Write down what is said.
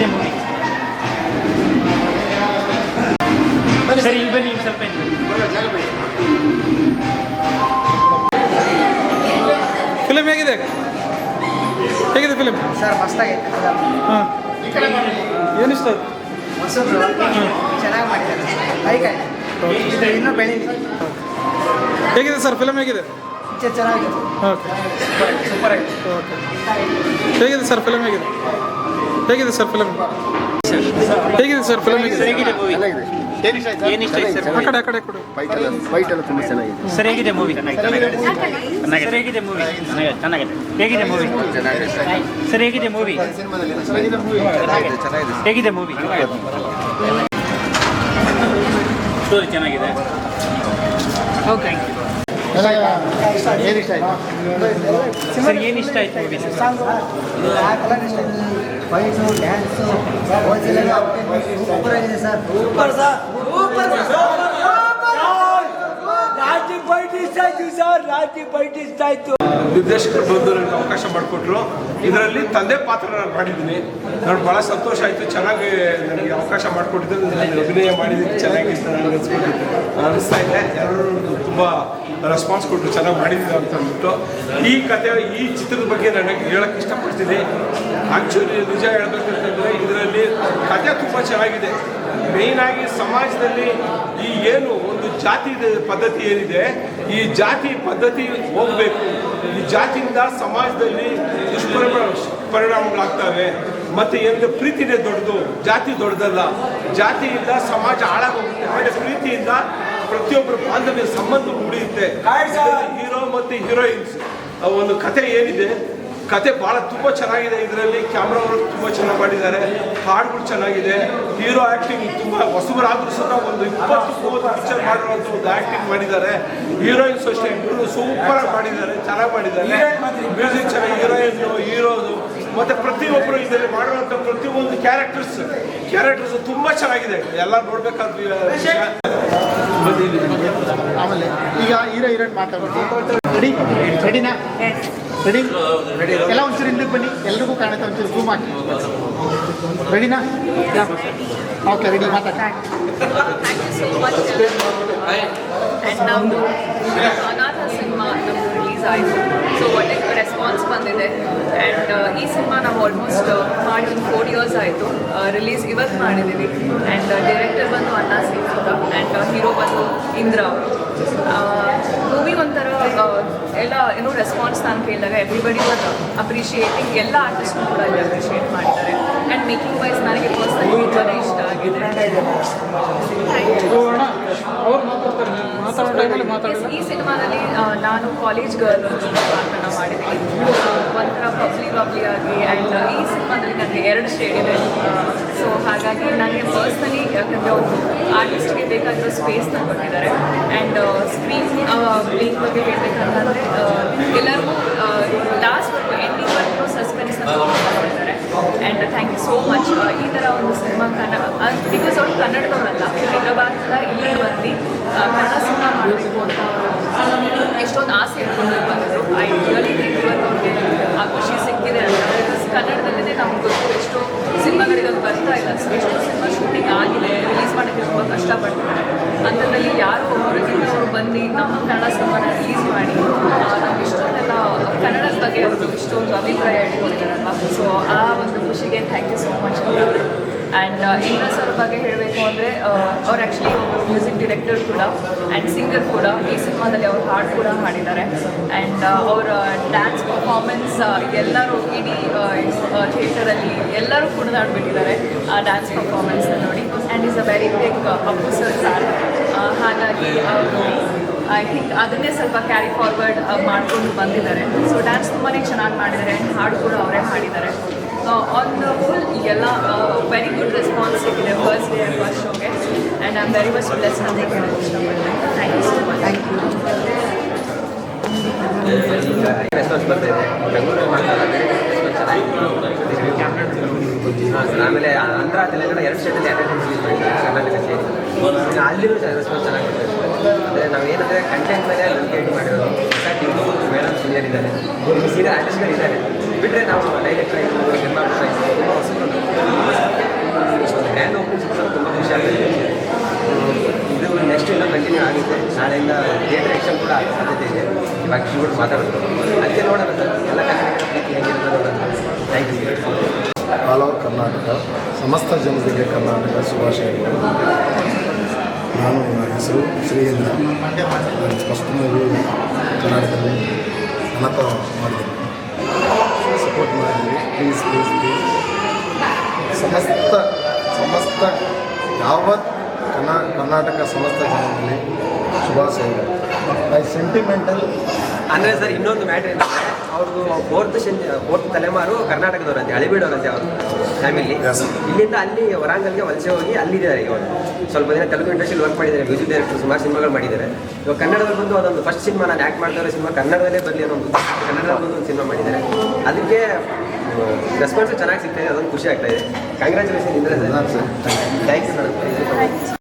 ಹೇಗಿದೆ ಮೂವಿ ಸರಿ ಇಲ್ಲಿ ಬನ್ನಿ ಸ್ವಲ್ಪ. ಫಿಲಿಮ್ ಹೇಗಿದೆ? ಹೇಗಿದೆ ಫಿಲಿಮ್ ಸರ್ ಮಸ್ತಾಗೈತೆ ಹಾಂ. ಏನಿಷ್ಟ ಆಯ್ತು ಹೊಸಬ್ರು ಚೆನ್ನಾಗಿ ಮಾಡಿದ್ದಾರೆ. ಲೈಕ್ ಆಯ್ತು. ಇದು ಇನ್ನೂ ಬೆಳೀಲಿ. ಹೇಗಿದೆ ಸರ್ ಫಿಲಮ್ ಹೇಗಿದೆ? ಚೆನ್ನಾಗಿದೆ. ಓಕೆ ಸೂಪರ್ ಆಗಿದೆ ಓಕೆ ಹೇಗಿದೆ ಸರ್ ಫಿಲಮ್ ಹೇಗಿದೆ? ಹೇಗಿದೆ ಸರ್ ಫಿಲಮ್ ಹೇಗಿದೆ ಸರ್ ಫಿಲಮ್ ಹೇಗಿದೆ ಮೂವಿ ಆಯ್ತು ಸರ್? ಆ ಕಡೆ ಆ ಕಡೆ ಕೊಡು. ಫೈಟ್ ಎಲ್ಲ ಫೈಟ್ ಎಲ್ಲ ತುಂಬ ಚೆನ್ನಾಗಿದೆ. ಸರ್ ಹೇಗಿದೆ ಮೂವಿ ಸರ್ ಹೇಗಿದೆ ಮೂವಿ ಚೆನ್ನಾಗಿದೆ. ಹೇಗಿದೆ ಮೂವಿ ಸರ್ ಹೇಗಿದೆ ಮೂವಿ ಹೇಗಿದೆ ಮೂವಿ ಸ್ಟೋರಿ ಚೆನ್ನಾಗಿದೆ. ಓಕೆ ಸರ್ ಏನು ಇಷ್ಟ ಆಯ್ತು ಮೂವಿ ಫೈಟು ಡ್ಯಾನ್ಸು ಸೂಪರ್ ಆಗಿದೆ ಸರ್. Super sir. ರಾಜಿ ಫೈಟ್ ಇಷ್ಟ ಆಯ್ತು ಸರ್. ರಾಜಿ ಫೈಟ್ ಇಷ್ಟ ಆಯ್ತು. ನಿರ್ದೇಶಕರು ಬಂದು ನನಗೆ ಅವಕಾಶ ಮಾಡಿಕೊಟ್ರು. ಇದರಲ್ಲಿ ತಂದೆ ಪಾತ್ರ ನಾನು ಮಾಡಿದ್ದೀನಿ. ನಾನು ಭಾಳ ಸಂತೋಷ ಆಯಿತು. ಚೆನ್ನಾಗಿ ನನಗೆ ಅವಕಾಶ ಮಾಡಿಕೊಟ್ಟಿದ್ದು ನಾನು ಅಭಿನಯ ಮಾಡಿದ್ದೀನಿ ಚೆನ್ನಾಗಿ ಅನಿಸ್ತಾ ಇದೆ. ಎಲ್ಲರೂ ತುಂಬ ರೆಸ್ಪಾನ್ಸ್ ಕೊಟ್ಟರು ಚೆನ್ನಾಗಿ ಮಾಡಿದ್ದೀವಿ ಅಂತ ಅಂದ್ಬಿಟ್ಟು, ಈ ಕತೆ, ಈ ಚಿತ್ರದ ಬಗ್ಗೆ ನನಗೆ ಹೇಳಕ್ಕೆ ಇಷ್ಟಪಡ್ತೀನಿ. ಆ್ಯಕ್ಚುಲಿ ನಿಜ ಹೇಳ್ಬೇಕಂತಂದರೆ ಇದರಲ್ಲಿ ಕತೆ ತುಂಬ ಚೆನ್ನಾಗಿದೆ. ಮೇಯ್ನಾಗಿ ಸಮಾಜದಲ್ಲಿ ಈ ಏನು ಒಂದು ಜಾತಿ ಪದ್ಧತಿ ಏನಿದೆ, ಈ ಜಾತಿ ಪದ್ಧತಿ ಹೋಗಬೇಕು. ಈ ಜಾತಿಯಿಂದ ಸಮಾಜದಲ್ಲಿ ದುಷ್ಪರಿಣಾಮ ಪರಿಣಾಮಗಳಾಗ್ತವೆ. ಮತ್ತು ಎಂದು ಪ್ರೀತಿನೇ ದೊಡ್ಡದು, ಜಾತಿ ದೊಡ್ಡದಲ್ಲ. ಜಾತಿಯಿಂದ ಸಮಾಜ ಹಾಳಾಗೋಗುತ್ತೆ. ಆಮೇಲೆ ಪ್ರೀತಿಯಿಂದ ಪ್ರತಿಯೊಬ್ಬರ ಬಾಂಧವ್ಯ ಸಂಬಂಧ ಉಳಿಯುತ್ತೆ ಹೀರೋ ಮತ್ತು ಹೀರೋಯಿನ್ಸ್ ಒಂದು ಕತೆ ಏನಿದೆ? ಕತೆ ಭಾಳ ತುಂಬ ಚೆನ್ನಾಗಿದೆ. ಇದರಲ್ಲಿ ಕ್ಯಾಮ್ರಾ ವರ್ಕ್ ತುಂಬ ಚೆನ್ನಾಗಿ ಮಾಡಿದ್ದಾರೆ. ಹಾಡುಗಳು ಚೆನ್ನಾಗಿದೆ. ಹೀರೋ ಆ್ಯಕ್ಟಿಂಗ್ ತುಂಬ ಹೊಸಬರಾದರೂ ಸಹ ಒಂದು ಇಪ್ಪತ್ತು ಮೂವತ್ತು ಪಿಕ್ಚರ್ ಮಾಡಿರುವಂಥ ಒಂದು ಆ್ಯಕ್ಟಿಂಗ್ ಮಾಡಿದ್ದಾರೆ. ಹೀರೋಯಿನ್ಸ್ ಅಷ್ಟೇ. ಇಬ್ಬರು ಸೂಪರಾಗಿ ಮಾಡಿದ್ದಾರೆ. ಚೆನ್ನಾಗಿ ಮಾಡಿದ್ದಾರೆ. ಮ್ಯೂಸಿಕ್ ಚೆನ್ನಾಗಿ ಹೀರೋಯಿನ್ ಹೀರೋದು ಮತ್ತು ಪ್ರತಿಯೊಬ್ಬರು ಇದರಲ್ಲಿ ಮಾಡಿರುವಂಥ ಪ್ರತಿಯೊಂದು ಕ್ಯಾರೆಕ್ಟರ್ಸ್ ಕ್ಯಾರೆಕ್ಟರ್ಸ್ ತುಂಬ ಚೆನ್ನಾಗಿದೆ. ಎಲ್ಲ ನೋಡಬೇಕಾದ ವಿಷಯ. ಆಮೇಲೆ ಈಗ ಹೀರೋ ಹೀರೋಯಿನ್ ಮಾತಾಡ್ತೀವಿ ರೆಡಿ ರೆಡಿನಾ ರೆಡಿ ಎಲ್ಲ ಒಂಚೂರು ಹಿಂದಕ್ಕೆ ಬನ್ನಿ. ಎಲ್ರಿಗೂ ಕಾಣುತ್ತೆ ಒಂಚೂರು ಜೂಮ್ ಹಾಕಿ. ರೆಡಿನಾ ಓಕೆ ರೆಡಿ ಮಾತಾಡಿ. Thank you so much and ನಮ್ಮದು ಅನಾಥ ಸಿನಿಮಾ ರಿಲೀಸ್ ಆಯಿತು. ಸೊ ಒಳ್ಳೆ ರೆಸ್ಪಾನ್ಸ್ ಬಂದಿದೆ. ಆ್ಯಂಡ್ ಈ ಸಿನಿಮಾ ನಾವು ಆಲ್ಮೋಸ್ಟ್ ಮಾಡಿ ಒಂದು ಫೋರ್ ಇಯರ್ಸ್ ಆಯಿತು ರಿಲೀಸ್ ಇವತ್ತು ಮಾಡಿದ್ದೀವಿ. ಆ್ಯಂಡ್ ಡೈರೆಕ್ಟರ್ ಬಂದು ಅನ್ನ ಸಿಂಗ್ ಆ್ಯಂಡ್ ಹೀರೋ ಬಂದು ಇಂದ್ರ ಮೂವಿ ಒಂಥರ ಎಲ್ಲ, ಏನೋ ರೆಸ್ಪಾನ್ಸ್ ನಾನು ಕೇಳಿದಾಗ ಎವ್ರಿಬಡಿ ಒಂದು ಅಪ್ರಿಷಿಯೇಟಿಂಗ್ ಎಲ್ಲ ಆರ್ಟಿಸ್ಟ್ ಕೂಡ ಇಲ್ಲಿ ಅಪ್ರಿಷಿಯೇಟ್ ಮಾಡಿದ್ದಾರೆ ಆ್ಯಂಡ್ ಮೇಕಿಂಗ್ ವೈಸ್ ನನಗೆ ಪರ್ಸನಲಿ ತುಂಬಾ ಇಷ್ಟ. ಈ ಸಿನಿಮಾದಲ್ಲಿ ನಾನು ಕಾಲೇಜ್ ಗರ್ಲ್ ಪಾತ್ರನ ಮಾಡಿದ್ದೀನಿ. ಒಂಥರ ಬಬ್ಲಿ ಬಬ್ಲಿ ಆಗಿ ಆ್ಯಂಡ್ ಈ ಸಿನಿಮಾದಲ್ಲಿ ನನಗೆ ಎರಡು ಶೇಡ್ ಇದೆ ಸೊ ಹಾಗಾಗಿ ನನಗೆ ಪರ್ಸ್ನಲಿ ಯಾಕಂದರೆ ಆರ್ಟಿಸ್ಟ್ಗೆ ಬೇಕಾಗಿರೋ ಸ್ಪೇಸ್ ಕೊಟ್ಟಿದ್ದಾರೆ ಆ್ಯಂಡ್ ಸ್ಕ್ರೀನ್ ಬಗ್ಗೆ ಹೇಳ್ಬೇಕಂತಂದರೆ ಎಲ್ಲರಿಗೂ ಲಾಸ್ಟ್ವರೆಗೂ ಎಂಡಿಂಗ್ವರೆಗೂ ಸಸ್ಪೆನ್ಸ್ ಮಾಡಿದ್ದಾರೆ and thank you so much ಈ ಥರ ಒಂದು ಸಿನಿಮಾ ಕನ್ನಡ ಬಿಕಾಸ್ ಅವ್ರು ಕನ್ನಡದವರಲ್ಲ ಹೈದರಾಬಾದಿಂದ ಇಲ್ಲಿ ಬಂದು ಕನ್ನಡ ಸಿನಿಮಾ ಮಾಡಬೇಕು ಅಂತ ಅವರು ಎಷ್ಟೊಂದು ಆಸೆ ಇಟ್ಕೊಂಡು ಬಂದರು. ಐ ರಿಯಲಿ ಥಿಂಕ್ ಅವ್ರಿಗೆ ಆ ಖುಷಿ ಸಿಕ್ಕಿದೆ ಅಂತ. ಬಿಕಾಸ್ ಕನ್ನಡದಲ್ಲೇ ನಮ್ಗೆ ಗೊತ್ತು ಎಷ್ಟೋ ಸಿನಿಮಾಗಳಿಗೆ ಅದು ಬರ್ತಾ ಇಲ್ಲ. ಸೊ ಎಷ್ಟೋ ಸಿನಿಮಾ ಶೂಟಿಂಗ್ ಆಗಿದೆ ರಿಲೀಸ್ ಮಾಡೋಕ್ಕೆ ತುಂಬ ಕಷ್ಟಪಡ್ತಾರೆ. ಅಂಥದ್ರಲ್ಲಿ ಯಾರು ಹೊರಗಿಂದ ಅವರು ಬಂದು ನಮ್ಮ ಕನ್ನಡ ಸಿನಿಮಾನ ರಿಲೀಸ್ ಮಾಡಿ ನಮ್ಗೆ ಇಷ್ಟೊಂದೆಲ್ಲ ಕನ್ನಡದ ಬಗ್ಗೆ ಅವರು ಇಷ್ಟೊಂದು ಅಭಿಪ್ರಾಯ ಇಟ್ಕೊಂಡಿದ್ದಾರಲ್ಲ ಸೊ ಆ thank you so much and Indra sir ಬಗ್ಗೆ ಹೇಳಬೇಕು ಅಂದರೆ ಅವ್ರು ಆ್ಯಕ್ಚುಲಿ ಒಬ್ಬ ಮ್ಯೂಸಿಕ್ ಡಿರೆಕ್ಟರ್ ಕೂಡ ಆ್ಯಂಡ್ ಸಿಂಗರ್ ಕೂಡ. ಈ ಸಿನಿಮಾದಲ್ಲಿ ಅವ್ರು ಹಾಡು ಕೂಡ ಹಾಡಿದ್ದಾರೆ. ಆ್ಯಂಡ್ ಅವರ ಡ್ಯಾನ್ಸ್ ಪರ್ಫಾರ್ಮೆನ್ಸ್ ಎಲ್ಲರೂ ಇಡೀ ಥಿಯೇಟರಲ್ಲಿ ಎಲ್ಲರೂ ಕುಣಿದಾಡ್ಬಿಟ್ಟಿದ್ದಾರೆ ಆ ಡ್ಯಾನ್ಸ್ ಪರ್ಫಾರ್ಮೆನ್ಸ್ನ ನೋಡಿ. And is a very big Appu sir fan ಹಾಗಾಗಿ ಅವರು ಐ ಥಿಂಕ್ ಅದನ್ನೇ ಸ್ವಲ್ಪ ಕ್ಯಾರಿ ಫಾರ್ವರ್ಡ್ ಮಾಡಿಕೊಂಡು ಬಂದಿದ್ದಾರೆ. ಸೊ ಡ್ಯಾನ್ಸ್ ತುಂಬಾ ಚೆನ್ನಾಗಿ ಮಾಡಿದ್ದಾರೆ ಆ್ಯಂಡ್ ಹಾಡು ಕೂಡ ಅವರೇ ಹಾಡಿದ್ದಾರೆ. ಆನ್ ದ ಹೋಲ್ ಎಲ್ಲ ವೆರಿ ಗುಡ್ ರೆಸ್ಪಾನ್ಸ್ ಸಿಕ್ಕಿದೆ first day first ಶೋಗೆ and I am very much bless ಅಂತ ಹೇಳೋಕ್ಕೆ ಇಷ್ಟಪಡ್ತೀನಿ thank you so much thank you response ಬರ್ತಾ ಇದೆ ಬೆಂಗಳೂರಲ್ಲಿ ಮಾತಾಡೋದ್ರೆ ರೆಸ್ಪಾನ್ಸ್ ಚೆನ್ನಾಗಿ ಹಾಂ ಸರ್ ಆಮೇಲೆ ಆಂಧ್ರ ತೆಲಂಗಾಣ ಎರಡು ಸ್ಟೇಟಲ್ಲಿ ಎರಡು ರಿಲೀಸ್ ಮಾಡಿದ್ದಾರೆ? ಕರ್ನಾಟಕ ಸೇರಿ ಇನ್ನು ಅಲ್ಲಿಯೂ ರೆಸ್ಪಾನ್ಸ್ ಚೆನ್ನಾಗಿ ಅಂದರೆ ನಾವು ಏನಂದರೆ ಕಂಟೆಂಟ್ ಮೇಲೆ ಲೊಕೇಟ್ ಮಾಡಿರೋದು. ಹೊಸ ಟೀಮ್ ಮೇಡಮ್ ಸೀನಿಯರ್ ಇದ್ದಾರೆ. ಸೀನಿಯರ್ ಆರ್ಟಿಸ್ಟ್ಗಳು ಇದ್ದಾರೆ. ಬಿಟ್ಟರೆ ನಾವು ಡೈರೆಕ್ಟ್ ಆಗಿ ಎಲ್ಲ ಹ್ಯಾಂಡ್ ಓಪನ್ ಇದು ನೆಕ್ಸ್ಟ್ ಇನ್ನೂ ಕಂಟಿನ್ಯೂ ಆಗುತ್ತೆ. ನಾಳೆಯಿಂದ ಥಿಯೇಟರ್ ಆ್ಯಕ್ಷನ್ ಕೂಡ ಆಗೋ ಸಾಧ್ಯತೆ ಇದೆ. ಇವಾಗ ಕೂಡ ಮಾತಾಡೋದು ಅದಕ್ಕೆ ನೋಡೋಣ ಎಲ್ಲ thank you all over Karnataka. ಸಮಸ್ತ ಜನರಿಗೆ ಕರ್ನಾಟಕ ಶುಭಾಶಯಗಳು. ನಾನು ನನ್ನ ಹೆಸರು ಶ್ರೀಯಿಂದ ಫಸ್ಟ್ ಮೂವಿ ಕರ್ನಾಟಕದಲ್ಲಿ ಅನಾಥ ಮಾಡಿದೆ ಸಪೋರ್ಟ್ ಮಾಡಿ ಪ್ಲೀಸ್ ಪ್ಲೀಸ್ ಪ್ಲೀಸ್ ಸಮಸ್ತ ಸಮಸ್ತ ಯಾವತ್ ಕರ್ನಾ ಕರ್ನಾಟಕ ಸಮಸ್ತ ಜನರಲ್ಲಿ ಶುಭಾಶಯಗಳು ಐ ಸೆಂಟಿಮೆಂಟಲ್ ಅಂದರೆ ಸರ್ ಇನ್ನೊಂದು ಮ್ಯಾಟ್ರ್ ಏನಂದರೆ ಅವ್ರದ್ದು ಫೋರ್ತ್ ಶನಿ ಫೋರ್ತ್ ತಲೆಮಾರು ಕರ್ನಾಟಕದವರಂತೆ ಹಳಿಬೀಡವರಂತೆ ಅವರು ಫ್ಯಾಮಿಲಿ ಇಲ್ಲಿಂದ ಅಲ್ಲಿ ವರಾಂಗಲ್ಗೆ ವಲಸೆ ಹೋಗಿ ಅಲ್ಲಿದ್ದಾರೆ ಇವಾಗ ಸ್ವಲ್ಪ ದಿನ ತೆಲುಗು ಇಂಡಸ್ಟ್ರಿಯಲ್ಲಿ ವರ್ಕ್ ಮಾಡಿದ್ದಾರೆ ಮ್ಯೂಸಿಕ್ ಡೈರೆಕ್ಟರ್ ಸುಮಾರು ಸಿನಿಮಾಗಳು ಮಾಡಿದ್ದಾರೆ. ಇವಾಗ ಕನ್ನಡದಲ್ಲಿ ಬಂದು ಅದೊಂದು ಫಸ್ಟ್ ಸಿನಿಮಾ ನಾನು ಆ್ಯಕ್ಟ್ ಮಾಡ್ತಾ ಇರೋ ಸಿನಿಮಾ ಕನ್ನಡದಲ್ಲೇ ಬರಲಿ ಅನ್ನೋ ಒಂದು ಕನ್ನಡದಲ್ಲಿ ಬಂದು ಒಂದು ಸಿನಿಮಾ ಮಾಡಿದ್ದಾರೆ. ಅದಕ್ಕೆ ರೆಸ್ಪಾನ್ಸು ಚೆನ್ನಾಗಿ ಸಿಗ್ತಾ ಇದೆ ಅದೊಂದು ಖುಷಿ ಆಗ್ತಾ ಇದೆ. ಕಂಗ್ರ್ಯಾಚುಲೇಷನ್ ಇಂದ್ರೆ ಸರ್ ಥ್ಯಾಂಕ್ ಯು ಮೇಡಮ್